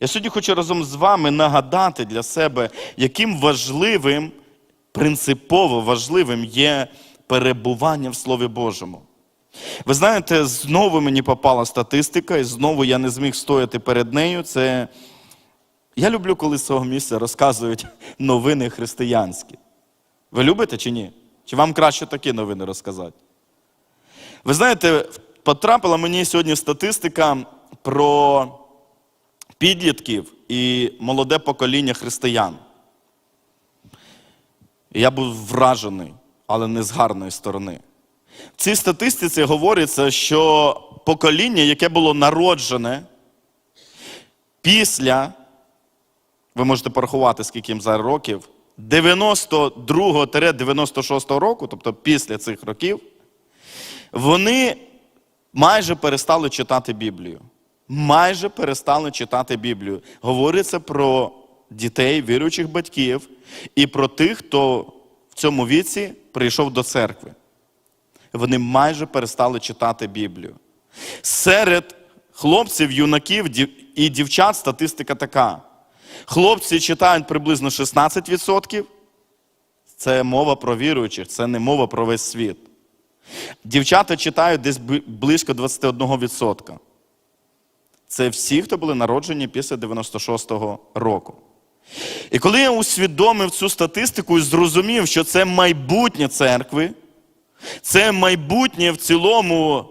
Я сьогодні хочу разом з вами нагадати для себе, яким важливим, принципово важливим є перебування в Слові Божому. Ви знаєте, знову мені попала статистика, і знову я не зміг стояти перед нею. Це я люблю, коли з цього місця розказують новини християнські. Ви любите чи ні? Чи вам краще такі новини розказати? Ви знаєте, потрапила мені сьогодні статистика про підлітків і молоде покоління християн. Я був вражений, але не з гарної сторони. В цій статистиці говориться, що покоління, яке було народжене після, ви можете порахувати, скільки їм зараз років, 92-96 року, тобто після цих років, вони майже перестали читати Біблію. Майже перестали читати Біблію. Говориться про дітей, віруючих батьків, і про тих, хто в цьому віці прийшов до церкви. Вони майже перестали читати Біблію. Серед хлопців, юнаків і дівчат статистика така. Хлопці читають приблизно 16%. Це мова про віруючих, це не мова про весь світ. Дівчата читають десь близько 21%. Це всі, хто були народжені після 96-го року. І коли я усвідомив цю статистику і зрозумів, що це майбутнє церкви, це майбутнє в цілому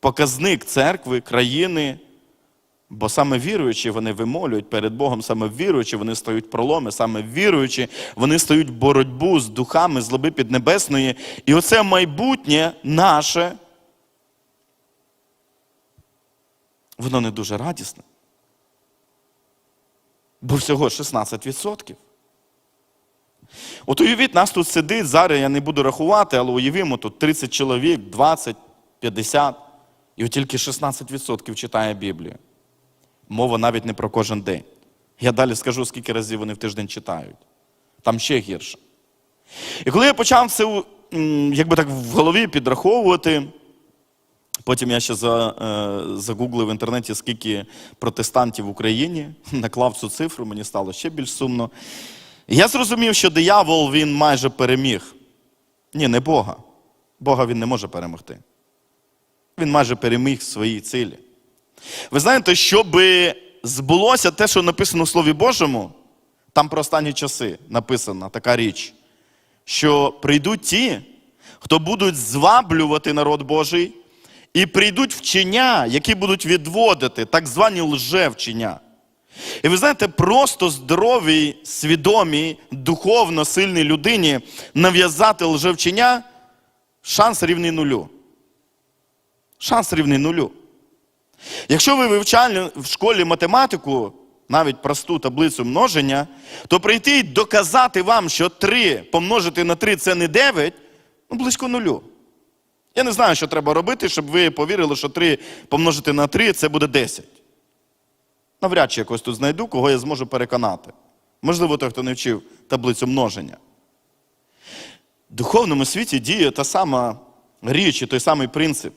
показник церкви, країни, бо саме віруючі вони вимолюють перед Богом, саме віруючі вони стають проломи, саме віруючі вони стають боротьбу з духами злоби піднебесної. І оце майбутнє наше, воно не дуже радісне. Бо всього 16%. От уявіть, нас тут сидить, зараз я не буду рахувати, але уявімо, тут 30 чоловік, 20, 50, і от тільки 16% читає Біблію. Мова навіть не про кожен день. Я далі скажу, скільки разів вони в тиждень читають. Там ще гірше. І коли я почав це якби так в голові підраховувати, потім я ще е, загуглив в інтернеті, скільки протестантів в Україні, наклав цю цифру, мені стало ще більш сумно. Я зрозумів, що диявол він майже переміг. Ні, не Бога. Бога він не може перемогти. Він майже переміг свої цілі. Ви знаєте, щоб збулося те, що написано в Слові Божому, там про останні часи написана така річ, що прийдуть ті, хто будуть зваблювати народ Божий, і прийдуть вчення, які будуть відводити так звані лжевчення. І ви знаєте, просто здоровій, свідомій, духовно сильній людині нав'язати лжевчення шанс рівний нулю. Шанс рівний нулю. Якщо ви вивчали в школі математику, навіть просту таблицю множення, то прийти і доказати вам, що 3 помножити на 3 це не 9, ну близько нулю. Я не знаю, що треба робити, щоб ви повірили, що 3 помножити на 3 це буде 10. Навряд чи якось тут знайду, кого я зможу переконати. Можливо, той, хто не вчив таблицю множення. В духовному світі діє та сама річ і той самий принцип.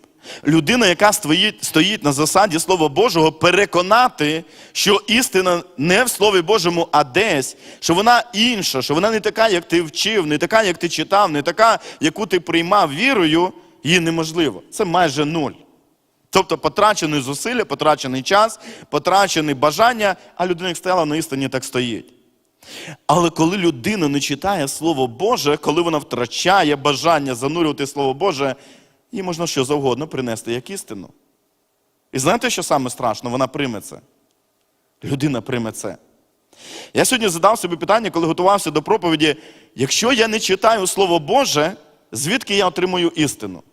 Людина, яка стоїть, на засаді Слова Божого, переконати, що істина не в Слові Божому, а десь, що вона інша, що вона не така, як ти вчив, не така, як ти читав, не така, яку ти приймав вірою, її неможливо. Це майже нуль. Тобто потрачений зусилля, потрачений час, потрачене бажання, а людина, як стояла на істині, так стоїть. Але коли людина не читає Слово Боже, коли вона втрачає бажання занурювати Слово Боже, їй можна що завгодно принести як істину. І знаєте, що саме страшно? Вона прийме це. Людина прийме це. Я сьогодні задав собі питання, коли готувався до проповіді: якщо я не читаю Слово Боже, звідки я отримую істину?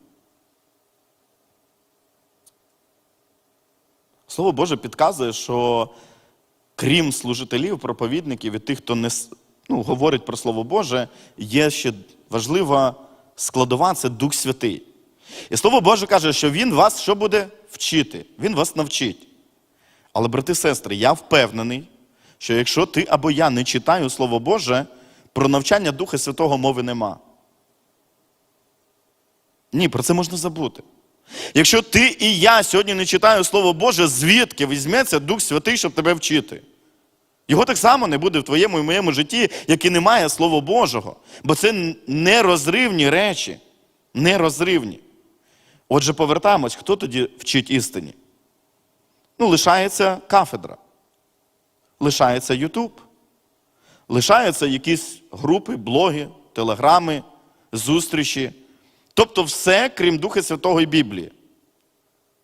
Слово Боже підказує, що крім служителів, проповідників і тих, хто не ну, говорить про Слово Боже, є ще важлива складова це Дух Святий. І Слово Боже каже, що Він вас що буде вчити? Він вас навчить. Але, брати і сестри, я впевнений, що якщо ти або я не читаю Слово Боже, про навчання Духа Святого мови нема. Ні, про це можна забути. Якщо ти і я сьогодні не читаю Слово Боже, звідки візьметься Дух Святий, щоб тебе вчити? Його так само не буде в твоєму і моєму житті, як і немає Слова Божого. Бо це нерозривні речі. Нерозривні. Отже, повертаємось, хто тоді вчить істині? Ну, лишається кафедра, лишається Ютуб, лишаються якісь групи, блоги, телеграми, зустрічі. Тобто все, крім Духа Святого і Біблії.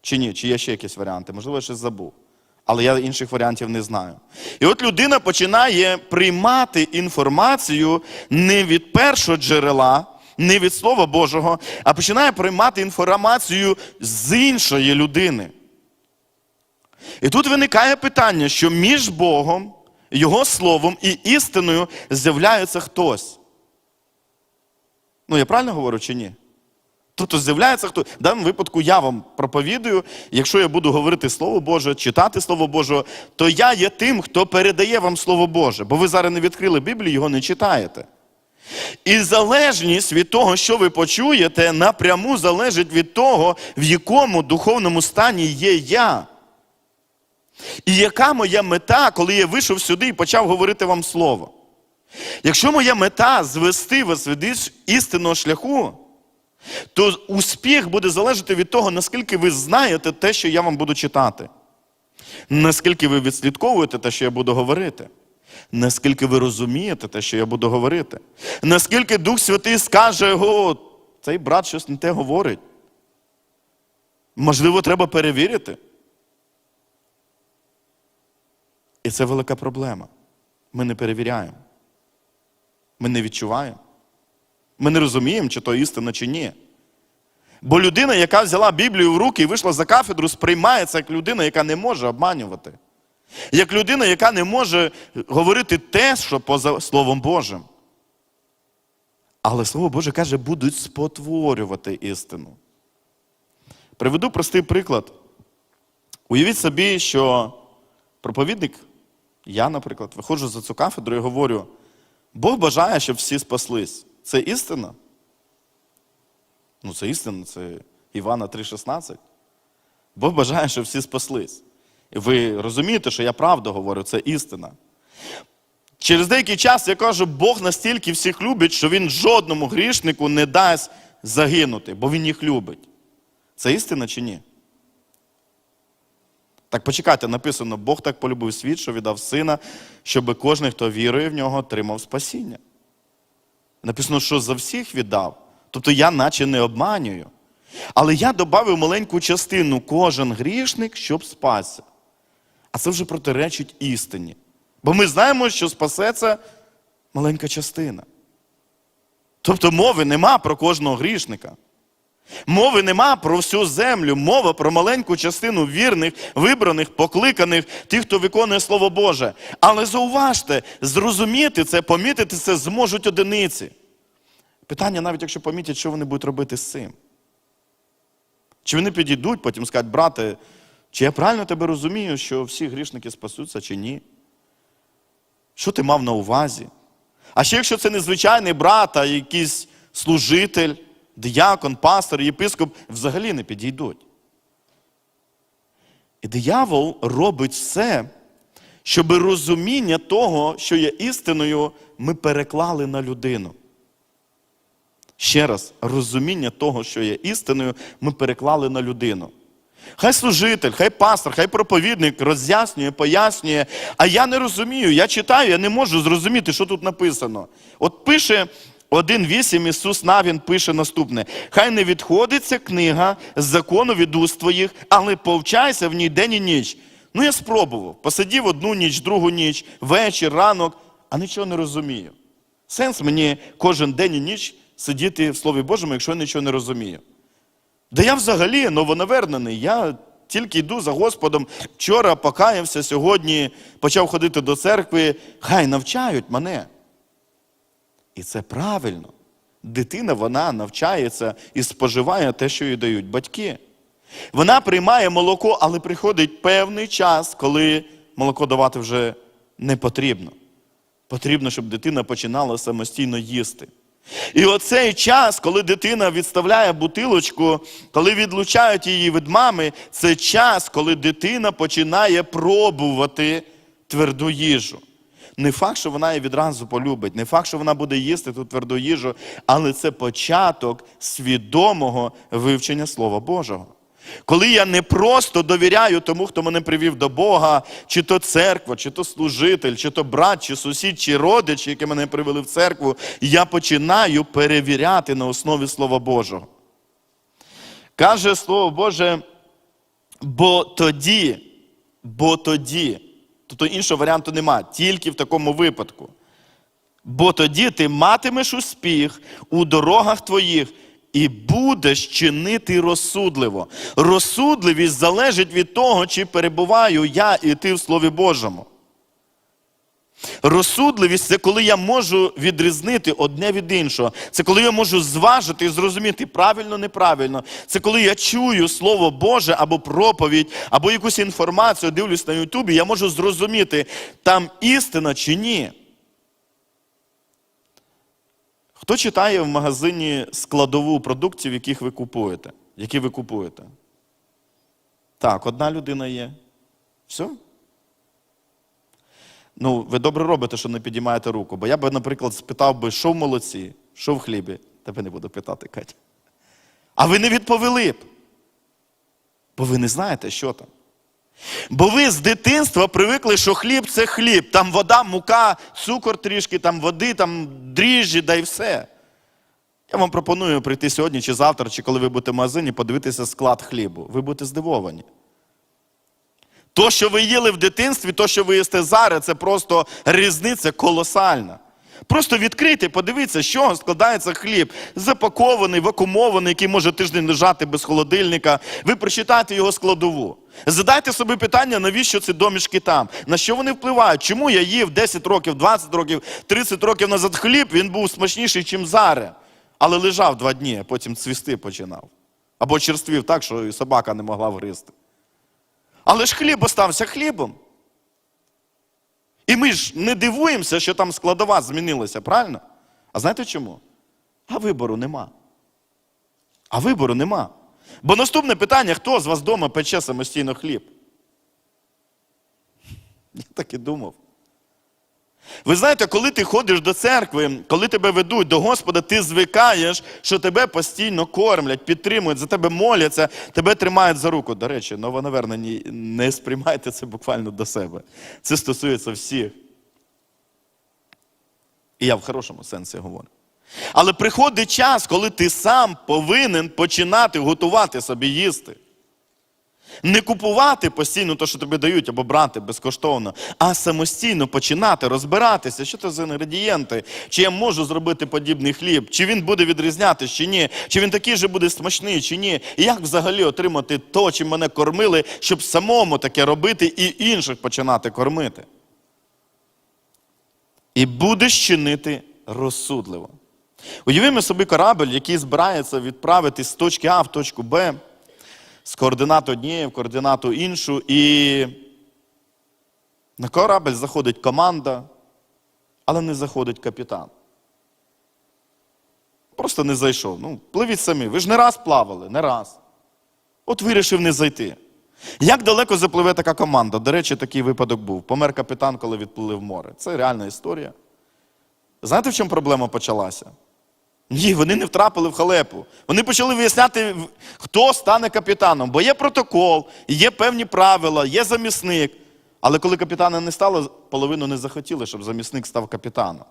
Чи ні? Чи є ще якісь варіанти? Можливо, я щось забув. Але я інших варіантів не знаю. І от людина починає приймати інформацію не від першого джерела, не від Слова Божого, а починає приймати інформацію з іншої людини. І тут виникає питання, що між Богом, Його Словом і істиною з'являється хтось. Ну, я правильно говорю чи ні? Тобто з'являється хто. В даному випадку я вам проповідую, якщо я буду говорити Слово Боже, читати Слово Боже, то я є тим, хто передає вам Слово Боже. Бо ви зараз не відкрили Біблію, його не читаєте. І залежність від того, що ви почуєте, напряму залежить від того, в якому духовному стані є я. І яка моя мета, коли я вийшов сюди і почав говорити вам слово? Якщо моя мета звести вас від істинного шляху, то успіх буде залежати від того, наскільки ви знаєте те, що я вам буду читати. Наскільки ви відслідковуєте те, що я буду говорити. Наскільки ви розумієте те, що я буду говорити. Наскільки Дух Святий скаже, о, цей брат щось не те говорить. Можливо, треба перевірити. І це велика проблема. Ми не перевіряємо. Ми не відчуваємо. Ми не розуміємо, чи то істина, чи ні. Бо людина, яка взяла Біблію в руки і вийшла за кафедру, сприймається як людина, яка не може обманювати. Як людина, яка не може говорити те, що поза Словом Божим. Але Слово Боже каже, будуть спотворювати істину. Приведу простий приклад. Уявіть собі, що проповідник, я, наприклад, виходжу за цю кафедру і говорю, Бог бажає, щоб всі спаслись. Це істина? Ну, це істина, це Івана 3,16. Бог бажає, щоб всі спаслись. І ви розумієте, що я правду говорю, це істина. Через деякий час я кажу, Бог настільки всіх любить, що Він жодному грішнику не дасть загинути, бо Він їх любить. Це істина чи ні? Так почекайте, написано, Бог так полюбив світ, що віддав сина, щоб кожен, хто вірує в нього, отримав спасіння. Написано, що за всіх віддав. Тобто я наче не обманюю. Але я додав маленьку частину кожен грішник, щоб спасся. А це вже протиречить істині. Бо ми знаємо, що спасеться маленька частина. Тобто мови нема про кожного грішника. Мови нема про всю землю, мова про маленьку частину вірних, вибраних, покликаних, тих, хто виконує Слово Боже. Але зауважте, зрозуміти це, помітити це зможуть одиниці. Питання, навіть якщо помітять, що вони будуть робити з цим. Чи вони підійдуть, потім скажуть, брате, чи я правильно тебе розумію, що всі грішники спасуться, чи ні? Що ти мав на увазі? А ще якщо це не звичайний брат, а якийсь служитель, діякон, пастор, єпископ, взагалі не підійдуть. І диявол робить все, щоб розуміння того, що є істиною, ми переклали на людину. Ще раз, розуміння того, що є істиною, ми переклали на людину. Хай служитель, хай пастор, хай проповідник роз'яснює, пояснює, а я не розумію, я читаю, я не можу зрозуміти, що тут написано. От пише 1.8 Ісус Навін пише наступне: Хай не відходиться книга з закону від уст твоїх, але повчайся в ній день і ніч. Ну, я спробував. Посидів одну ніч, другу ніч, вечір, ранок, а нічого не розумію. Сенс мені кожен день і ніч сидіти в Слові Божому, якщо я нічого не розумію. Да я взагалі новонавернений, я тільки йду за Господом. Вчора покаявся, сьогодні почав ходити до церкви. Хай навчають мене. І це правильно. Дитина вона навчається і споживає те, що їй дають батьки. Вона приймає молоко, але приходить певний час, коли молоко давати вже не потрібно. Потрібно, щоб дитина починала самостійно їсти. І оцей час, коли дитина відставляє бутилочку, коли відлучають її від мами, це час, коли дитина починає пробувати тверду їжу. Не факт, що вона її відразу полюбить, не факт, що вона буде їсти ту тверду їжу, але це початок свідомого вивчення Слова Божого. Коли я не просто довіряю тому, хто мене привів до Бога, чи то церква, чи то служитель, чи то брат, чи сусід, чи родич, які мене привели в церкву, я починаю перевіряти на основі Слова Божого. Каже Слово Боже, бо тоді, бо тоді, тобто іншого варіанту нема, тільки в такому випадку. Бо тоді ти матимеш успіх у дорогах твоїх і будеш чинити розсудливо. Розсудливість залежить від того, чи перебуваю я і ти в Слові Божому. Розсудливість це коли я можу відрізнити одне від іншого. Це коли я можу зважити і зрозуміти правильно, неправильно. Це коли я чую Слово Боже або проповідь, або якусь інформацію, дивлюсь на Ютубі, я можу зрозуміти, там істина чи ні. Хто читає в магазині складову продуктів, яких ви купуєте? Які ви купуєте? Так, одна людина є. Все? Ну, ви добре робите, що не підіймаєте руку. Бо я би, наприклад, спитав би, що в молоці, що в хлібі. Тебе не буду питати, Катя. А ви не відповіли б. Бо ви не знаєте, що там. Бо ви з дитинства привикли, що хліб це хліб. Там вода, мука, цукор трішки, там води, там дріжджі, да й все. Я вам пропоную прийти сьогодні чи завтра, чи коли ви будете в магазині, подивитися склад хлібу. Ви будете здивовані. То, що ви їли в дитинстві, то, що ви їсте зараз, це просто різниця колосальна. Просто відкрийте, подивіться, з чого складається хліб. Запакований, вакуумований, який може тиждень лежати без холодильника. Ви прочитайте його складову. Задайте собі питання, навіщо ці домішки там? На що вони впливають? Чому я їв 10 років, 20 років, 30 років назад хліб, він був смачніший, ніж зараз. Але лежав два дні, а потім цвісти починав. Або черствів так, що і собака не могла вгризти. Але ж хліб остався хлібом. І ми ж не дивуємося, що там складова змінилася, правильно? А знаєте чому? А вибору нема. А вибору нема. Бо наступне питання: хто з вас вдома пече самостійно хліб? Я так і думав. Ви знаєте, коли ти ходиш до церкви, коли тебе ведуть до Господа, ти звикаєш, що тебе постійно кормлять, підтримують, за тебе моляться, тебе тримають за руку. До речі, новонавернені, не сприймайте це буквально до себе. Це стосується всіх. І я в хорошому сенсі говорю. Але приходить час, коли ти сам повинен починати готувати собі їсти. Не купувати постійно те, що тобі дають, або брати безкоштовно, а самостійно починати розбиратися, що це за інгредієнти, чи я можу зробити подібний хліб, чи він буде відрізнятися, чи ні, чи він такий же буде смачний, чи ні. І як взагалі отримати то, чим мене кормили, щоб самому таке робити і інших починати кормити. І будеш чинити розсудливо. Уявімо собі корабль, який збирається відправитись з точки А в точку Б з координат однієї в координату іншу, і на корабль заходить команда, але не заходить капітан. Просто не зайшов. Ну, пливіть самі. Ви ж не раз плавали, не раз. От вирішив не зайти. Як далеко запливе така команда? До речі, такий випадок був. Помер капітан, коли відплили в море. Це реальна історія. Знаєте, в чому проблема почалася? Ні, вони не втрапили в халепу. Вони почали виясняти, хто стане капітаном. Бо є протокол, є певні правила, є замісник. Але коли капітана не стало, половину не захотіли, щоб замісник став капітаном.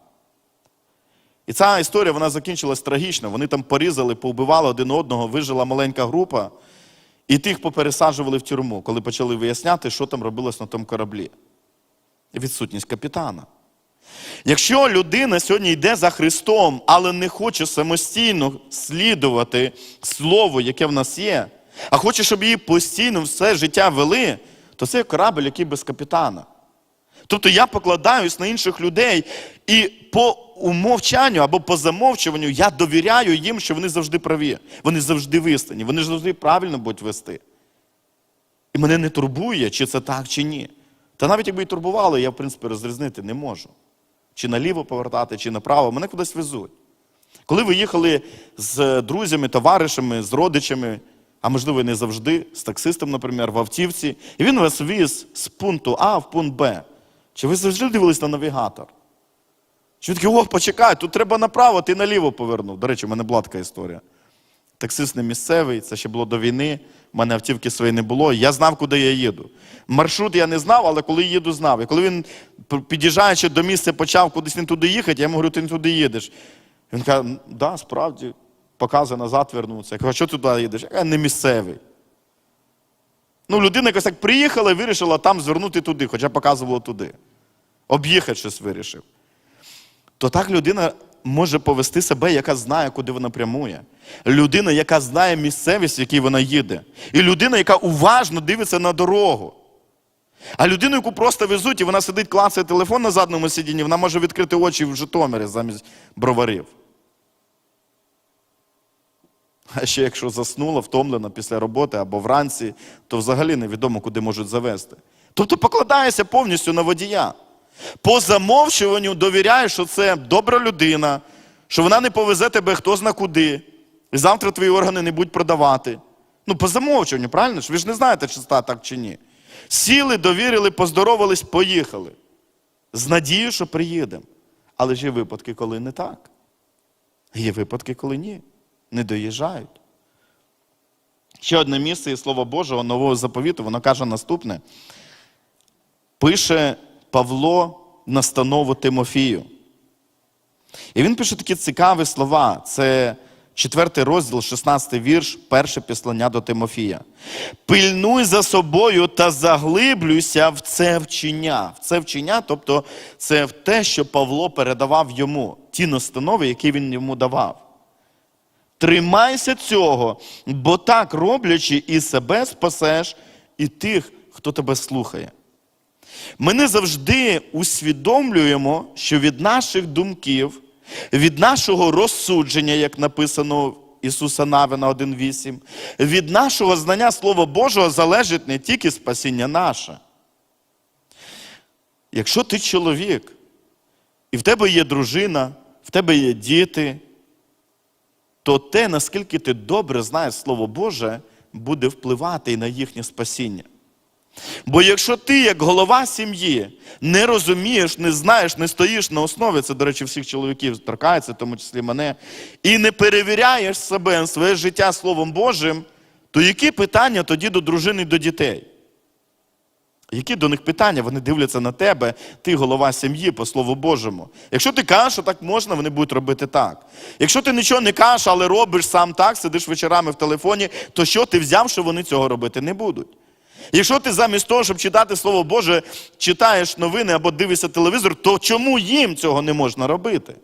І ця історія вона закінчилась трагічно. Вони там порізали, повбивали один одного, вижила маленька група, і тих попересаджували в тюрму, коли почали виясняти, що там робилось на тому кораблі. Відсутність капітана. Якщо людина сьогодні йде за Христом, але не хоче самостійно слідувати Слову, яке в нас є, а хоче, щоб її постійно все життя вели, то це корабль, який без капітана. Тобто я покладаюсь на інших людей, і по умовчанню або по замовчуванню я довіряю їм, що вони завжди праві, вони завжди вистані, вони завжди правильно будуть вести. І мене не турбує, чи це так, чи ні. Та навіть якби і турбувало, я, в принципі, розрізнити не можу. Чи наліво повертати, чи направо, мене кудись везуть. Коли ви їхали з друзями, товаришами, з родичами, а можливо не завжди, з таксистом, наприклад, в автівці, і він вас віз з пункту А в пункт Б. Чи ви завжди дивились на навігатор? Чи ви такі, о, почекай, тут треба направо, ти наліво повернув. До речі, в мене була така історія. Таксист не місцевий, це ще було до війни, в мене автівки своєї не було, я знав, куди я їду. Маршрут я не знав, але коли їду, знав. І коли він, під'їжджаючи до місця, почав кудись він туди їхати, я йому говорю, ти не туди їдеш. Він каже, «М, да, справді, показує назад вернуться. Я кажу, а що туди їдеш? Я кажу, не місцевий. Ну, людина якось так приїхала і вирішила там звернути туди, хоча показувало туди. Об'їхати щось вирішив. То так людина може повести себе, яка знає, куди вона прямує. Людина, яка знає місцевість, в якій вона їде. І людина, яка уважно дивиться на дорогу. А людину, яку просто везуть, і вона сидить, клацає телефон на задньому сидінні, вона може відкрити очі в Житомирі замість броварів. А ще якщо заснула, втомлена після роботи або вранці, то взагалі невідомо, куди можуть завести. Тобто покладаєшся повністю на водія. По замовчуванню довіряєш, що це добра людина, що вона не повезе тебе хто зна куди. І завтра твої органи не будуть продавати. Ну, по замовчуванню, правильно? Ви ж не знаєте, чи стає так чи ні. Сіли, довірили, поздоровались, поїхали. З надією, що приїдемо. Але ж є випадки, коли не так. Є випадки, коли ні. Не доїжджають. Ще одне місце із Слова Божого, нового заповіту, воно каже наступне. Пише Павло настанову Тимофію. І він пише такі цікаві слова. Це четвертий розділ, 16 вірш, перше післання до Тимофія. Пильнуй за собою та заглиблюйся в це вчення. В це вчення, тобто це в те, що Павло передавав йому, ті настанови, які він йому давав. Тримайся цього, бо так роблячи, і себе спасеш, і тих, хто тебе слухає. Ми не завжди усвідомлюємо, що від наших думків, від нашого розсудження, як написано в Ісуса Навина 1.8, від нашого знання Слова Божого залежить не тільки спасіння наше. Якщо ти чоловік, і в тебе є дружина, в тебе є діти, то те, наскільки ти добре знаєш Слово Боже, буде впливати і на їхнє спасіння. Бо якщо ти, як голова сім'ї, не розумієш, не знаєш, не стоїш на основі, це, до речі, всіх чоловіків торкається, в тому числі мене, і не перевіряєш себе, своє життя Словом Божим, то які питання тоді до дружини і до дітей? Які до них питання? Вони дивляться на тебе, ти голова сім'ї по Слову Божому. Якщо ти кажеш, що так можна, вони будуть робити так. Якщо ти нічого не кажеш, але робиш сам так, сидиш вечорами в телефоні, то що ти взяв, що вони цього робити не будуть? Якщо ти замість того, щоб читати Слово Боже, читаєш новини або дивишся телевізор, то чому їм цього не можна робити?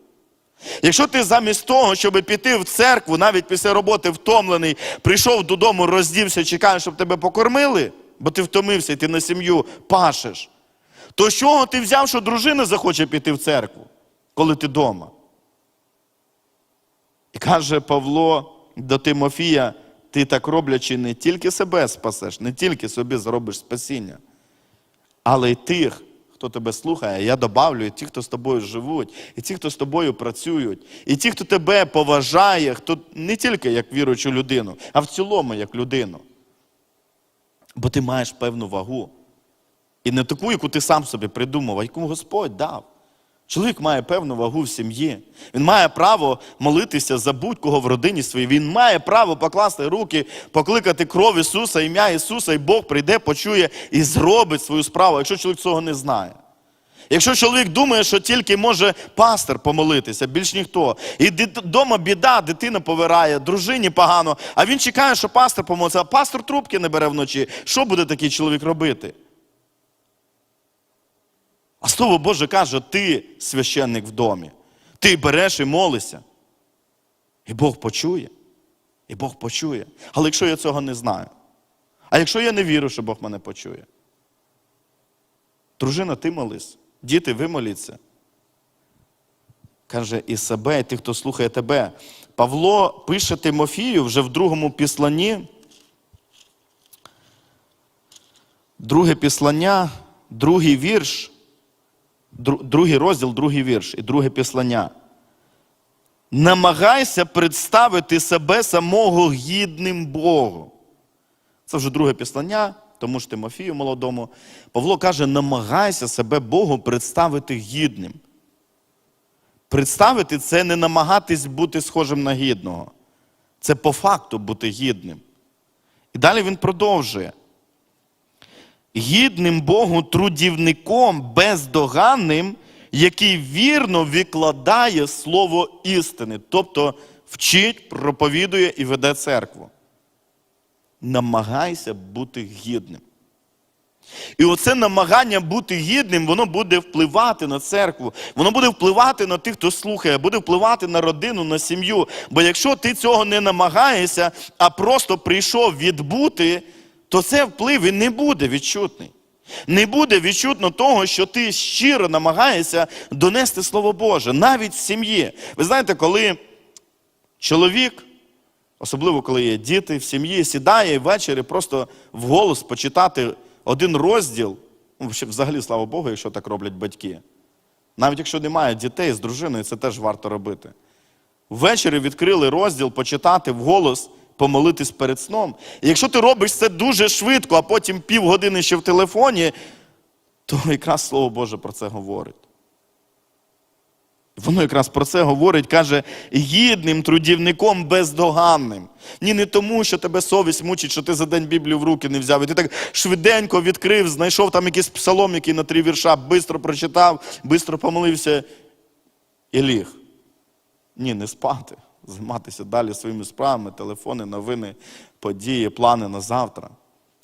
Якщо ти замість того, щоб піти в церкву, навіть після роботи втомлений, прийшов додому, роздівся, чекаєш, щоб тебе покормили, бо ти втомився і ти на сім'ю пашеш, то з чого ти взяв, що дружина захоче піти в церкву, коли ти вдома? І каже Павло до Тимофія, ти так роблячи, не тільки себе спасеш, не тільки собі зробиш спасіння, але й тих, хто тебе слухає, я добавлю, і ті, хто з тобою живуть, і ті, хто з тобою працюють, і ті, хто тебе поважає, хто не тільки як віруючу людину, а в цілому як людину. Бо ти маєш певну вагу. І не таку, яку ти сам собі придумав, а яку Господь дав. Чоловік має певну вагу в сім'ї. Він має право молитися за будь-кого в родині своїй. Він має право покласти руки, покликати кров Ісуса, ім'я Ісуса, і Бог прийде, почує і зробить свою справу, якщо чоловік цього не знає. Якщо чоловік думає, що тільки може пастор помолитися, більш ніхто. І вдома біда, дитина повирає, дружині погано, а він чекає, що пастор помолиться, а пастор трубки не бере вночі. Що буде такий чоловік робити? А Слово Боже каже, ти священник в домі. Ти береш і молишся. І Бог почує. І Бог почує. Але якщо я цього не знаю, а якщо я не вірю, що Бог мене почує, дружина, ти молись, діти, ви моліться. Каже, і себе, і тих, хто слухає тебе. Павло пише Тимофію вже в другому післанні. Друге післання, другий вірш, другий розділ, другий вірш і друге післання. намагайся представити себе самого гідним Богу. Це вже друге післання, тому ж Тимофію молодому. Павло каже: намагайся себе Богу представити гідним. Представити це не намагатись бути схожим на гідного. Це по факту бути гідним. І далі він продовжує. Гідним Богу трудівником бездоганним, який вірно викладає слово істини, тобто вчить, проповідує і веде церкву. Намагайся бути гідним. І оце намагання бути гідним, воно буде впливати на церкву, воно буде впливати на тих, хто слухає, буде впливати на родину, на сім'ю. Бо якщо ти цього не намагаєшся, а просто прийшов відбути, то це вплив і не буде відчутний. Не буде відчутно того, що ти щиро намагаєшся донести Слово Боже, навіть в сім'ї. Ви знаєте, коли чоловік, особливо коли є діти в сім'ї, сідає ввечері просто вголос почитати один розділ, ну, взагалі, слава Богу, якщо так роблять батьки. Навіть якщо немає дітей з дружиною, це теж варто робити. Ввечері відкрили розділ, почитати вголос, помолитись перед сном. І якщо ти робиш це дуже швидко, а потім півгодини ще в телефоні, то якраз Слово Боже про це говорить. Воно якраз про це говорить, каже, гідним трудівником бездоганним. Ні, не тому, що тебе совість мучить, що ти за день Біблію в руки не взяв. І ти так швиденько відкрив, знайшов там якийсь псалом, який на три вірша, бистро прочитав, бистро помолився і ліг. Ні, не спати, займатися далі своїми справами, телефони, новини, події, плани на завтра.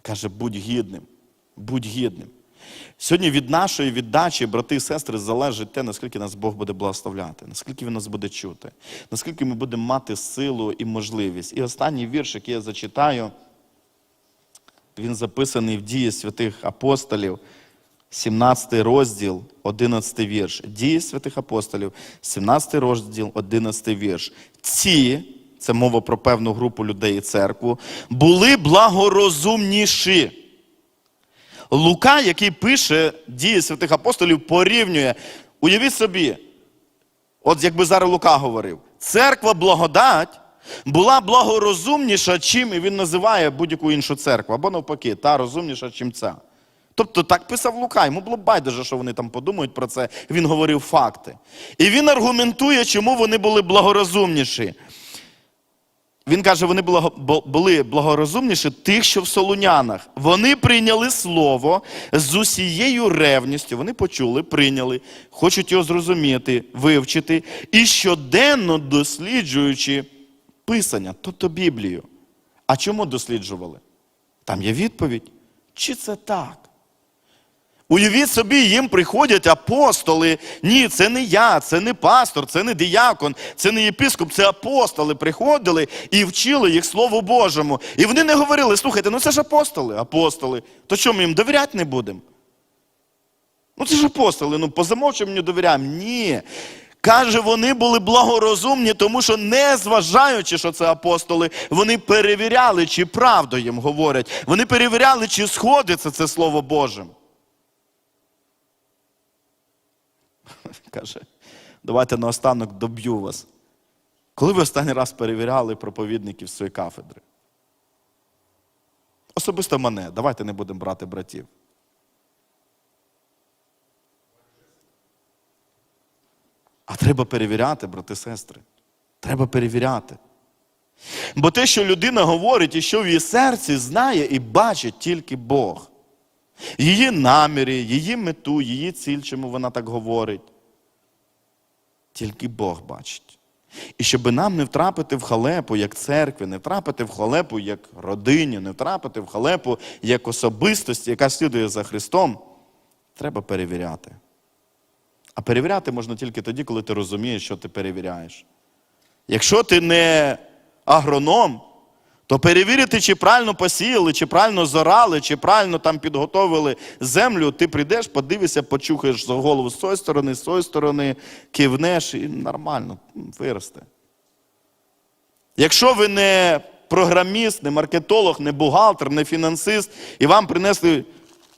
Каже, будь гідним, будь гідним. Сьогодні від нашої віддачі, брати і сестри, залежить те, наскільки нас Бог буде благословляти, наскільки Він нас буде чути, наскільки ми будемо мати силу і можливість. І останній вірш, який я зачитаю, він записаний в дії святих апостолів, 17 розділ, 11 вірш. Дії святих апостолів, 17 розділ, 11 вірш. Ці, це мова про певну групу людей і церкву, були благорозумніші. Лука, який пише дії святих апостолів, порівнює. Уявіть собі, от якби зараз Лука говорив, церква благодать була благорозумніша, чим і він називає будь-яку іншу церкву, або навпаки, та розумніша, чим ця. Тобто так писав Лука, йому було байдуже, що вони там подумають про це. Він говорив факти. І він аргументує, чому вони були благорозумніші. Він каже, вони були благорозумніші тих, що в солунянах. Вони прийняли слово з усією ревністю. Вони почули, прийняли, хочуть його зрозуміти, вивчити і щоденно досліджуючи Писання, тобто Біблію. А чому досліджували? Там є відповідь. Чи це так? Уявіть собі, їм приходять апостоли. Ні, це не я, це не пастор, це не діякон, це не єпископ, це апостоли приходили і вчили їх Слову Божому. І вони не говорили: слухайте, ну це ж апостоли, апостоли. То що ми їм довіряти не будемо? Ну це ж апостоли, ну по замовчуванню довіряємо. Ні. Каже, вони були благорозумні, тому що, не зважаючи, що це апостоли, вони перевіряли, чи правду їм говорять. Вони перевіряли, чи сходиться це Слово Боже. Каже, давайте наостанок доб'ю вас. Коли ви останній раз перевіряли проповідників своєї кафедри? Особисто мене, давайте не будемо брати братів. А треба перевіряти, брати сестри. Треба перевіряти. Бо те, що людина говорить і що в її серці знає і бачить тільки Бог. Її наміри, її мету, її ціль, чому вона так говорить. Тільки Бог бачить. І щоб нам не втрапити в халепу як церкві, не втрапити в халепу як родині, не втрапити в халепу як особистості, яка слідує за Христом, треба перевіряти. А перевіряти можна тільки тоді, коли ти розумієш, що ти перевіряєш. Якщо ти не агроном, то перевірити, чи правильно посіяли, чи правильно зорали, чи правильно там підготовили землю, ти прийдеш, подивишся, почухаєш голову з цієї сторони, з цієї сторони, кивнеш і нормально виросте. Якщо ви не програміст, не маркетолог, не бухгалтер, не фінансист, і вам принесли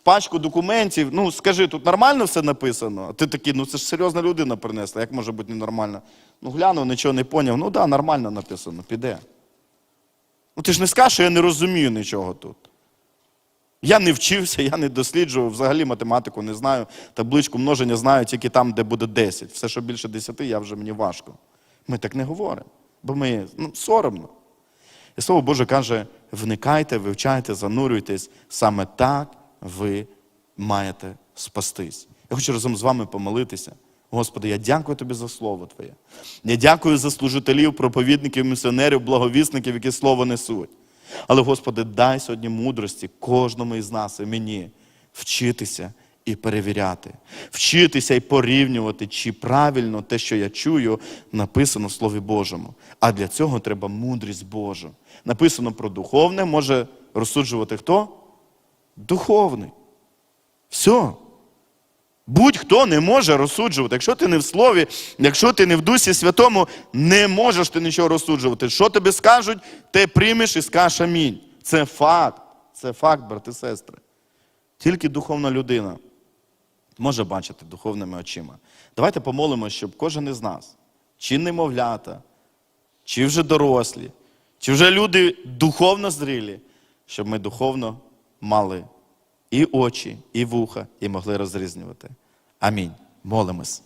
пачку документів. Ну, скажи, тут нормально все написано? А ти такий, ну це ж серйозна людина принесла, як може бути ненормально? Ну, глянув, нічого не поняв. Ну так, да, нормально написано, піде. Ну ти ж не скажеш, що я не розумію нічого тут. Я не вчився, я не досліджував, взагалі математику не знаю, табличку множення знаю тільки там, де буде 10. Все, що більше 10, я вже мені важко. Ми так не говоримо, бо ми ну, соромно. І слово Боже каже: вникайте, вивчайте, занурюйтесь, саме так ви маєте спастись. Я хочу разом з вами помолитися. Господи, я дякую тобі за слово Твоє. Я дякую за служителів, проповідників, місіонерів, благовісників, які слово несуть. Але, Господи, дай сьогодні мудрості кожному із нас і мені вчитися і перевіряти, вчитися і порівнювати, чи правильно те, що я чую, написано в Слові Божому. А для цього треба мудрість Божу. Написано про духовне, може розсуджувати хто? Духовний. Все. Будь-хто не може розсуджувати. Якщо ти не в слові, якщо ти не в Дусі Святому, не можеш ти нічого розсуджувати. Що тобі скажуть, ти приймеш і скажеш амінь. Це факт. Це факт, брати сестри. Тільки духовна людина може бачити духовними очима. Давайте помолимося, щоб кожен із нас, чи немовлята, чи вже дорослі, чи вже люди духовно зрілі, щоб ми духовно мали і очі, і вуха, і могли розрізнювати. Амінь. Молимось.